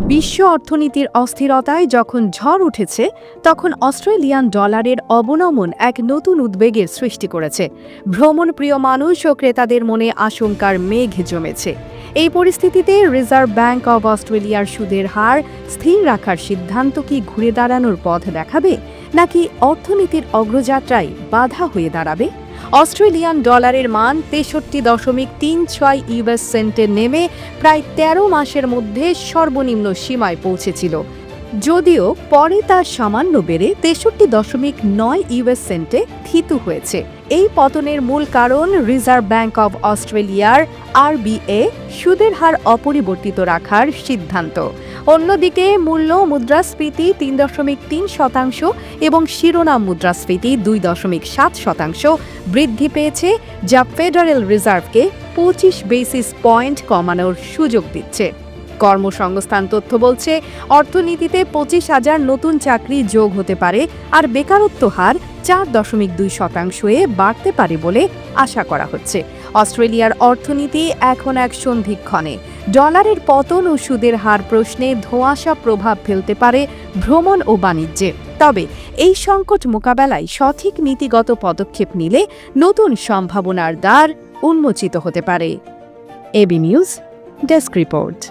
বিশ্ব অর্থনীতির অস্থিরতায় যখন ঝড় উঠেছে, তখন অস্ট্রেলিয়ান ডলারের অবনমন এক নতুন উদ্বেগের সৃষ্টি করেছে। ভ্রমণ প্রিয় মানুষ ও ক্রেতাদের মনে আশঙ্কার মেঘ জমেছে। এই পরিস্থিতিতে রিজার্ভ ব্যাংক অব অস্ট্রেলিয়ার সুদের হার স্থির রাখার সিদ্ধান্ত কি ঘুরে দাঁড়ানোর পথ দেখাবে, নাকি অর্থনীতির অগ্রযাত্রায় বাধা হয়ে দাঁড়াবে? অস্ট্রেলিয়ান ডলারের মান তেষট্টি দশমিক তিন ছয় ইউএস সেন্টে নেমে প্রায় তেরো মাসের মধ্যে সর্বনিম্ন সীমায় পৌঁছেছিল। যদিও পরে তা সামান্য বেড়ে তেষট্টি দশমিক নয় ইউএস সেন্টে থিতু হয়েছে। এই পতনের মূল কারণ রিজার্ভ ব্যাংক অব অস্ট্রেলিয়ার আরবিএ সুদের হার অপরিবর্তিত রাখার সিদ্ধান্ত। অন্যদিকে মূল্য মুদ্রাস্ফীতি তিন দশমিক তিন শতাংশ এবং শিরোনাম মুদ্রাস্ফীতি দুই দশমিক সাত শতাংশ বৃদ্ধি পেয়েছে, যা ফেডারেল রিজার্ভকে পঁচিশ বেসিস পয়েন্ট কমানোর সুযোগ দিচ্ছে। কর্মসংস্থান তথ্য বলছে, অর্থনীতিতে পঁচিশ হাজার নতুন চাকরি যোগ হতে পারে আর বেকারত্ব হার চার দশমিক দুই শতাংশে বাড়তে পারে বলে আশা করা হচ্ছে। অস্ট্রেলিয়ার অর্থনীতি এখন এক সন্ধিক্ষণে। ডলারের পতন ও সুদের হার প্রশ্নে ধোঁয়াশা প্রভাব ফেলতে পারে ভ্রমণ ও বাণিজ্যে। তবে এই সংকট মোকাবেলায় সঠিক নীতিগত পদক্ষেপ নিলে নতুন সম্ভাবনার দ্বার উন্মোচিত হতে পারে। AB news, desk report.